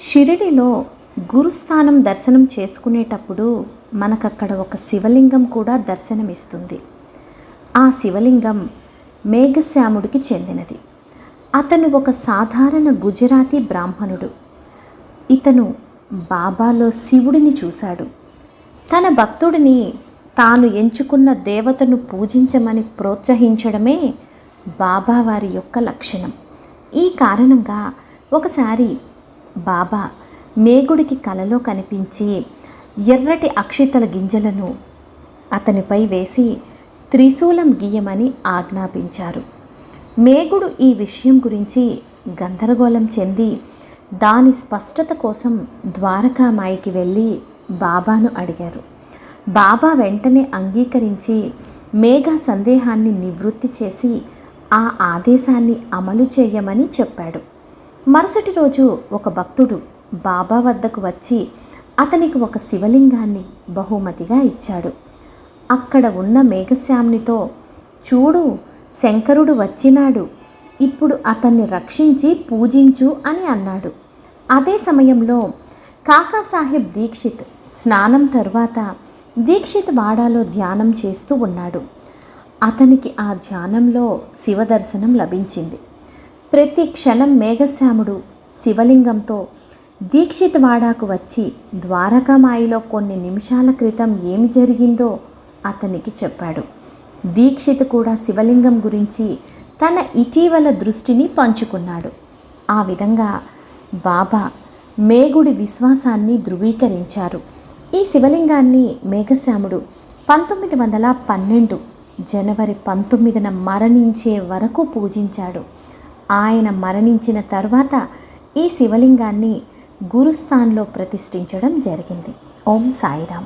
షిరిడిలో గురుస్థానం దర్శనం చేసుకునేటప్పుడు మనకక్కడ ఒక శివలింగం కూడా దర్శనమిస్తుంది. ఆ శివలింగం మేఘశ్యాముడికి చెందినది. అతను ఒక సాధారణ గుజరాతీ బ్రాహ్మణుడు. ఇతను బాబాలో శివుడిని చూశాడు. తన భక్తుడిని తాను ఎంచుకున్న దేవతను పూజించమని ప్రోత్సహించడమే బాబా వారి యొక్క లక్షణం. ఈ కారణంగా ఒకసారి బాబా మేగుడికి కలలో కనిపించి ఎర్రటి అక్షితల గింజలను అతనిపై వేసి త్రిశూలం గీయమని ఆజ్ఞాపించారు. మేగుడు ఈ విషయం గురించి గందరగోళం చెంది దాని స్పష్టత కోసం ద్వారకామాయికి వెళ్ళి బాబాను అడిగారు. బాబా వెంటనే అంగీకరించి మేఘ సందేహాన్ని నివృత్తి చేసి ఆ ఆదేశాన్ని అమలు చేయమని చెప్పాడు. మరుసటి రోజు ఒక భక్తుడు బాబా వద్దకు వచ్చి అతనికి ఒక శివలింగాన్ని బహుమతిగా ఇచ్చాడు. అక్కడ ఉన్న మేఘశ్యామ్నితో చూడు శంకరుడు వచ్చినాడు. ఇప్పుడు అతన్ని రక్షించి పూజించు అని అన్నాడు. అదే సమయంలో కాకాసాహెబ్ దీక్షిత్ స్నానం తరువాత దీక్షిత్ వాడాలో ధ్యానం చేస్తూ ఉన్నాడు. అతనికి ఆ ధ్యానంలో శివదర్శనం లభించింది. ప్రతి క్షణం మేఘశ్యాముడు శివలింగంతో దీక్షిత్ వాడాకు వచ్చి ద్వారకామాయిలో కొన్ని నిమిషాల క్రితం ఏమి జరిగిందో అతనికి చెప్పాడు. దీక్షిత్ కూడా శివలింగం గురించి తన ఇటీవల దృష్టిని పంచుకున్నాడు. ఆ విధంగా బాబా మేగుడి విశ్వాసాన్ని ధృవీకరించారు. ఈ శివలింగాన్ని మేఘశ్యాముడు పంతొమ్మిది వందల పన్నెండు జనవరి పంతొమ్మిదిన మరణించే వరకు పూజించాడు. ఆయన మరణించిన తర్వాత ఈ శివలింగాన్ని గురుస్థాన్లో ప్రతిష్ఠించడం జరిగింది. ఓం సాయిరామ్.